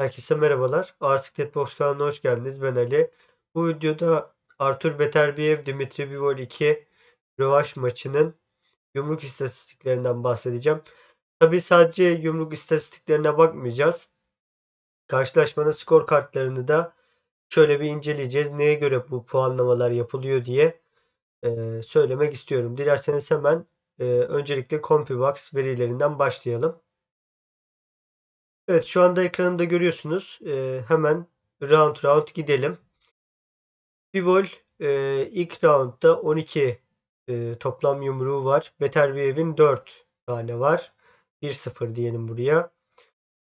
Herkese merhabalar. Arsiklet Box kanalına hoş geldiniz. Ben Ali. Bu videoda Artur Beterbiev Dimitri Bivol 2 rövanş maçının yumruk istatistiklerinden bahsedeceğim. Tabi sadece yumruk istatistiklerine bakmayacağız. Karşılaşmanın skor kartlarını da şöyle bir inceleyeceğiz. Neye göre bu puanlamalar yapılıyor diye e, söylemek istiyorum. Dilerseniz hemen e, öncelikle CompuBox verilerinden başlayalım. Evet şu anda ekranımda görüyorsunuz. Ee, hemen round round gidelim. Bivol e, ilk roundda 12 e, toplam yumruğu var. Beterbiev'in 4 tane var. 1-0 diyelim buraya.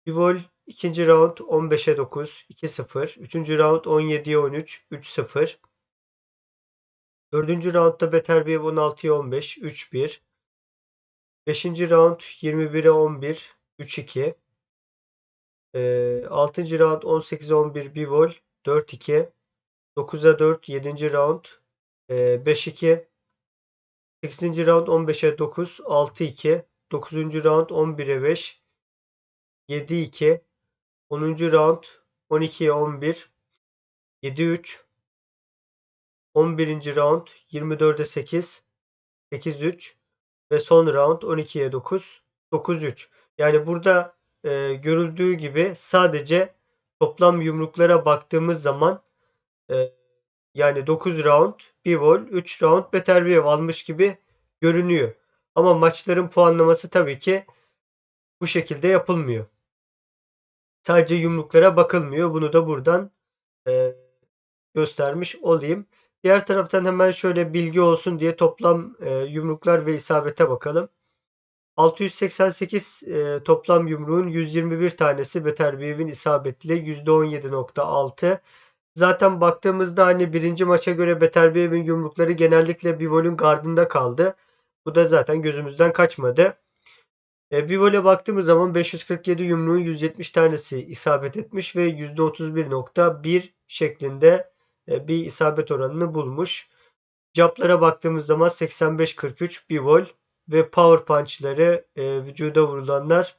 Bivol ikinci round 15'e 9 2-0. Üçüncü round 17'ye 13 3-0. Dördüncü roundda Beterbiev 16'ya 15 3-1. Beşinci round 21'e 11 3-2. E, 6. round 18-11 Bivol 4-2. 9'a 4 7. round e, 5-2. 8. round 15'e 9 6-2. 9. round 11'e 5 7-2. 10. round 12'ye 11 7-3. 11. round 24'e 8 8-3 ve son round 12'ye 9 9-3. Yani burada e, görüldüğü gibi sadece toplam yumruklara baktığımız zaman e, yani 9 round Bivol 3 round Beterbiev almış gibi görünüyor. Ama maçların puanlaması tabii ki bu şekilde yapılmıyor. Sadece yumruklara bakılmıyor. Bunu da buradan e, göstermiş olayım. Diğer taraftan hemen şöyle bilgi olsun diye toplam e, yumruklar ve isabete bakalım. 688 e, toplam yumruğun 121 tanesi Beterbiev'in isabetli %17.6. Zaten baktığımızda hani birinci maça göre Beterbiev'in yumrukları genellikle Bivol'ün gardında kaldı. Bu da zaten gözümüzden kaçmadı. E, Bivol'e baktığımız zaman 547 yumruğun 170 tanesi isabet etmiş ve %31.1 şeklinde e, bir isabet oranını bulmuş. Caplara baktığımız zaman 85-43 Bivol ve power punch'ları e, vücuda vurulanlar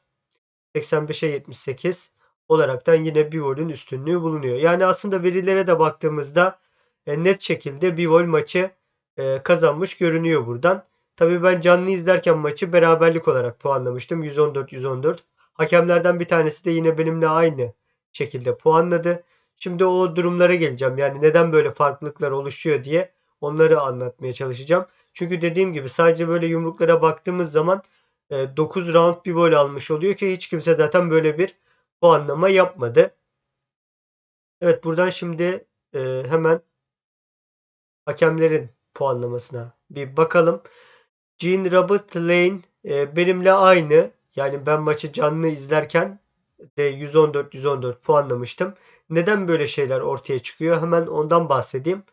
85'e 78 olaraktan yine Bivol'ün üstünlüğü bulunuyor. Yani aslında verilere de baktığımızda e, net şekilde Bivol maçı e, kazanmış görünüyor buradan. Tabii ben canlı izlerken maçı beraberlik olarak puanlamıştım. 114-114. Hakemlerden bir tanesi de yine benimle aynı şekilde puanladı. Şimdi o durumlara geleceğim. Yani neden böyle farklılıklar oluşuyor diye onları anlatmaya çalışacağım. Çünkü dediğim gibi sadece böyle yumruklara baktığımız zaman 9 e, round bir gol almış oluyor ki hiç kimse zaten böyle bir puanlama yapmadı. Evet buradan şimdi e, hemen hakemlerin puanlamasına bir bakalım. Jean Robert Lane e, benimle aynı. Yani ben maçı canlı izlerken de 114-114 puanlamıştım. Neden böyle şeyler ortaya çıkıyor? Hemen ondan bahsedeyim.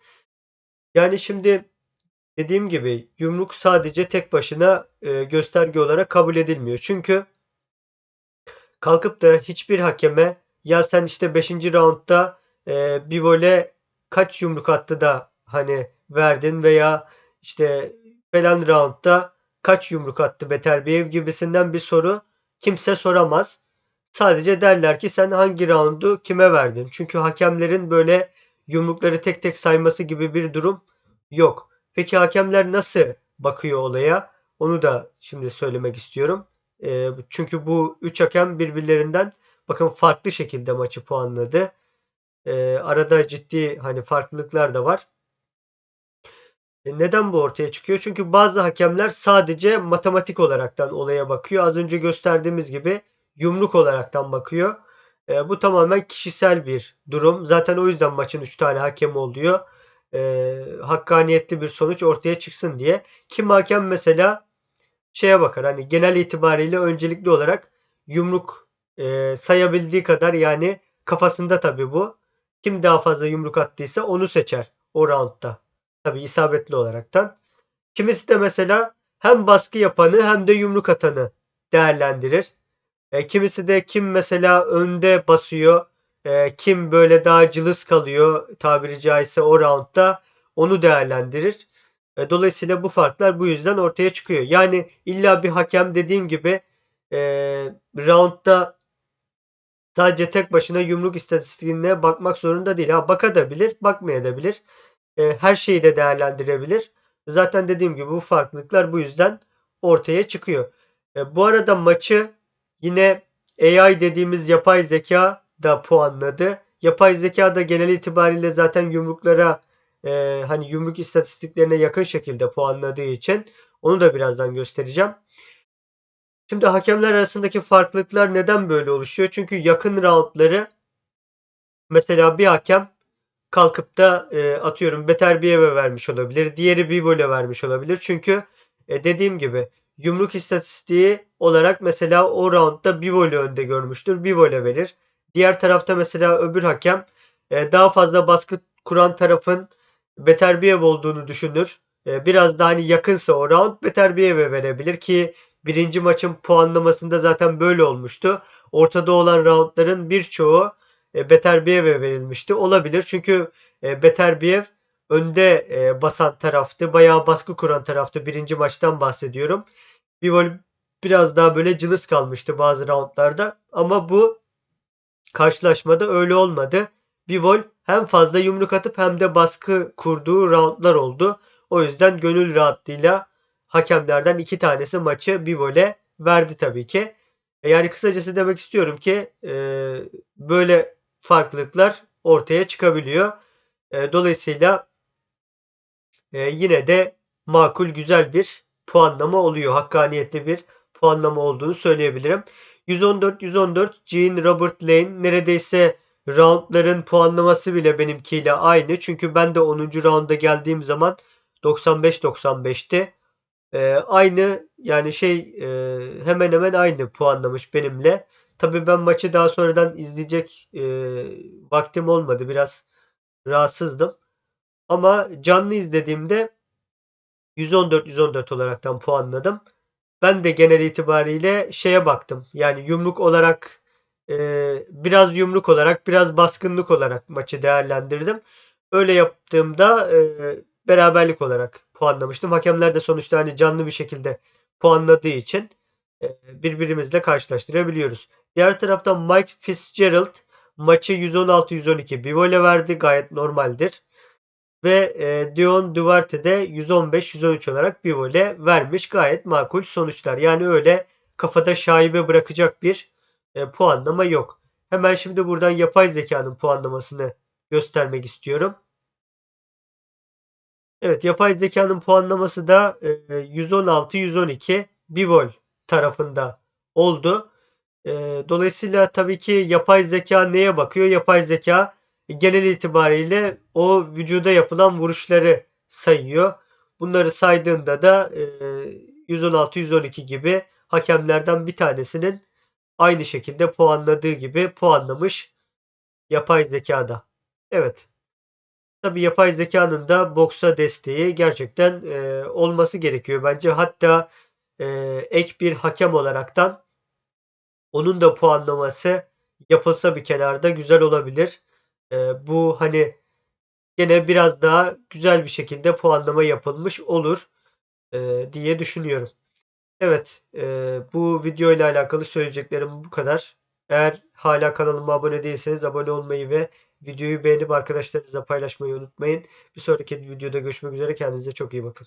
Yani şimdi Dediğim gibi yumruk sadece tek başına e, gösterge olarak kabul edilmiyor. Çünkü kalkıp da hiçbir hakeme ya sen işte 5. roundda e, bir vole kaç yumruk attı da hani verdin veya işte falan roundda kaç yumruk attı Beterbiev gibisinden bir soru kimse soramaz. Sadece derler ki sen hangi roundu kime verdin? Çünkü hakemlerin böyle yumrukları tek tek sayması gibi bir durum yok. Peki hakemler nasıl bakıyor olaya? Onu da şimdi söylemek istiyorum. E, çünkü bu üç hakem birbirlerinden bakın farklı şekilde maçı puanladı. E, arada ciddi hani farklılıklar da var. E, neden bu ortaya çıkıyor? Çünkü bazı hakemler sadece matematik olaraktan olaya bakıyor. Az önce gösterdiğimiz gibi yumruk olaraktan bakıyor. E, bu tamamen kişisel bir durum. Zaten o yüzden maçın 3 tane hakem oluyor e, hakkaniyetli bir sonuç ortaya çıksın diye. Kim hakem mesela şeye bakar hani genel itibariyle öncelikli olarak yumruk e, sayabildiği kadar yani kafasında tabi bu. Kim daha fazla yumruk attıysa onu seçer o roundda. Tabi isabetli olaraktan. Kimisi de mesela hem baskı yapanı hem de yumruk atanı değerlendirir. E, kimisi de kim mesela önde basıyor e, kim böyle daha cılız kalıyor tabiri caizse o roundda onu değerlendirir. E, dolayısıyla bu farklar bu yüzden ortaya çıkıyor. Yani illa bir hakem dediğim gibi e, roundda sadece tek başına yumruk istatistiğine bakmak zorunda değil. Ha bakabilir, bakmayabilir. E, her şeyi de değerlendirebilir. Zaten dediğim gibi bu farklılıklar bu yüzden ortaya çıkıyor. E, bu arada maçı yine AI dediğimiz yapay zeka da puanladı. Yapay zeka da genel itibariyle zaten yumruklara e, hani yumruk istatistiklerine yakın şekilde puanladığı için onu da birazdan göstereceğim. Şimdi hakemler arasındaki farklılıklar neden böyle oluşuyor? Çünkü yakın roundları mesela bir hakem kalkıp da e, atıyorum Beterbiyev'e vermiş olabilir. Diğeri Bivole vermiş olabilir. Çünkü e, dediğim gibi yumruk istatistiği olarak mesela o roundda Bivole önde görmüştür. Bivole verir. Diğer tarafta mesela öbür hakem e, daha fazla baskı kuran tarafın Beterbiyev olduğunu düşünür. E, biraz daha hani yakınsa o round Beterbiyev'e verebilir ki birinci maçın puanlamasında zaten böyle olmuştu. Ortada olan roundların birçoğu e, Beterbiyev'e verilmişti. Olabilir çünkü e, Beterbiyev önde e, basan taraftı. Bayağı baskı kuran taraftı. Birinci maçtan bahsediyorum. Bivol biraz daha böyle cılız kalmıştı bazı roundlarda. Ama bu karşılaşmada öyle olmadı. Bivol hem fazla yumruk atıp hem de baskı kurduğu roundlar oldu. O yüzden gönül rahatlığıyla hakemlerden iki tanesi maçı Bivol'e verdi tabii ki. Yani kısacası demek istiyorum ki e, böyle farklılıklar ortaya çıkabiliyor. E, dolayısıyla e, yine de makul güzel bir puanlama oluyor. Hakkaniyetli bir puanlama olduğunu söyleyebilirim. 114-114 Jean Robert Lane neredeyse roundların puanlaması bile benimkiyle aynı. Çünkü ben de 10. rounda geldiğim zaman 95-95'ti. Ee, aynı yani şey e, hemen hemen aynı puanlamış benimle. Tabii ben maçı daha sonradan izleyecek e, vaktim olmadı. Biraz rahatsızdım. Ama canlı izlediğimde 114-114 olaraktan puanladım. Ben de genel itibariyle şeye baktım. Yani yumruk olarak e, biraz yumruk olarak biraz baskınlık olarak maçı değerlendirdim. Öyle yaptığımda e, beraberlik olarak puanlamıştım. Hakemler de sonuçta hani canlı bir şekilde puanladığı için e, birbirimizle karşılaştırabiliyoruz. Diğer taraftan Mike Fitzgerald maçı 116-112 Bivole verdi. Gayet normaldir. Ve e, Dion Duarte de 115-113 olarak Bivole vermiş. Gayet makul sonuçlar. Yani öyle kafada şaibe bırakacak bir e, puanlama yok. Hemen şimdi buradan yapay zekanın puanlamasını göstermek istiyorum. Evet yapay zekanın puanlaması da 116-112 Bivol tarafında oldu. Dolayısıyla tabii ki yapay zeka neye bakıyor? Yapay zeka genel itibariyle o vücuda yapılan vuruşları sayıyor. Bunları saydığında da 116-112 gibi hakemlerden bir tanesinin aynı şekilde puanladığı gibi puanlamış yapay zekada. Evet. Tabii yapay zekanın da boksa desteği gerçekten e, olması gerekiyor. Bence hatta e, ek bir hakem olaraktan onun da puanlaması yapılsa bir kenarda güzel olabilir. E, bu hani gene biraz daha güzel bir şekilde puanlama yapılmış olur e, diye düşünüyorum. Evet, e, bu video ile alakalı söyleyeceklerim bu kadar. Eğer hala kanalıma abone değilseniz abone olmayı ve Videoyu beğenip arkadaşlarınızla paylaşmayı unutmayın. Bir sonraki videoda görüşmek üzere. Kendinize çok iyi bakın.